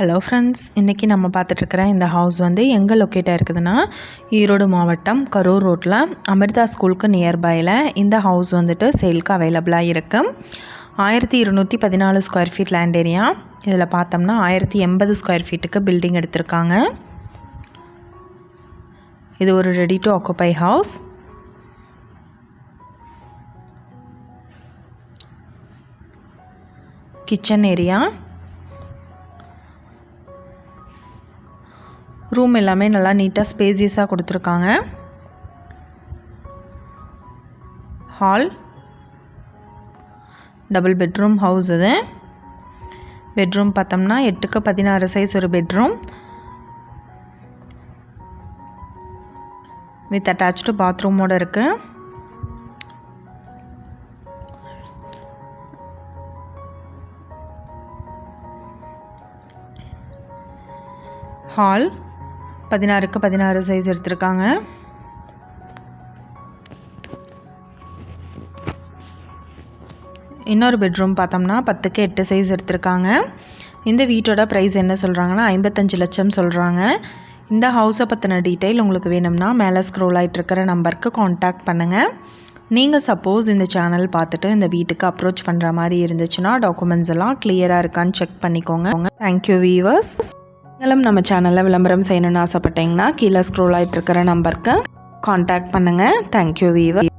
Hello friends இன்றைக்கி நம்ம பார்த்துட்ருக்கிற இந்த ஹவுஸ் வந்து எங்கே லொக்கேட்டாக இருக்குதுன்னா ஈரோடு மாவட்டம் கரூர் ரோட்டில் அமிர்தா ஸ்கூலுக்கு நியர்பையில் இந்த ஹவுஸ் வந்துட்டு சேலுக்கு அவைலபிளாக இருக்குது ஆயிரத்தி இருநூற்றி பதினாலு ஸ்கொயர் ஃபீட் லேண்ட் ஏரியா இதில் பார்த்தோம்னா ஆயிரத்தி எண்பது ஸ்கொயர் ஃபீட்டுக்கு பில்டிங் எடுத்திருக்காங்க. இது ஒரு ready to occupy house kitchen area room எல்லாமே நல்லா நீட்டாக ஸ்பேசியஸாக கொடுத்துருக்காங்க. ஹால் டபுள் பெட்ரூம் ஹவுஸ் இது. பெட்ரூம் பார்த்தோம்னா எட்டுக்கு பதினாறு சைஸ் ஒரு பெட்ரூம் வித் அட்டாச்சு பாத்ரூமோடு இருக்குது ஹால் பதினாறுக்கு பதினாறு சைஸ் எடுத்திருக்காங்க. இன்னொரு பெட்ரூம் பார்த்தோம்னா பத்துக்கு எட்டு சைஸ் எடுத்திருக்காங்க. இந்த வீட்டோட ப்ரைஸ் என்ன சொல்கிறாங்கன்னா ஐம்பத்தஞ்சு லட்சம் சொல்கிறாங்க இந்த ஹவுஸை பற்றின டீட்டெயில் உங்களுக்கு வேணும்னா மேலே ஸ்க்ரோல் ஆகிட்டுருக்கிற நம்பருக்கு காண்டாக்ட் பண்ணுங்கள் நீங்கள் சப்போஸ் இந்த சேனல் பார்த்துட்டு இந்த வீட்டுக்கு அப்ரோச் பண்ணுற மாதிரி இருந்துச்சுன்னா டாக்குமெண்ட்ஸ் எல்லாம் கிளியராக இருக்கான்னு செக் பண்ணிக்கோங்க. தேங்க்யூ வீவர்ஸ் நீங்களும் நம்ம சேனலில் விளம்பரம் செய்யணும்னு ஆசைப்பட்டீங்கன்னா கீழே ஸ்க்ரோல் ஆகிட்டு இருக்கிற நம்பருக்கு காண்டாக்ட் பண்ணுங்கள் தேங்க்யூ வீவர்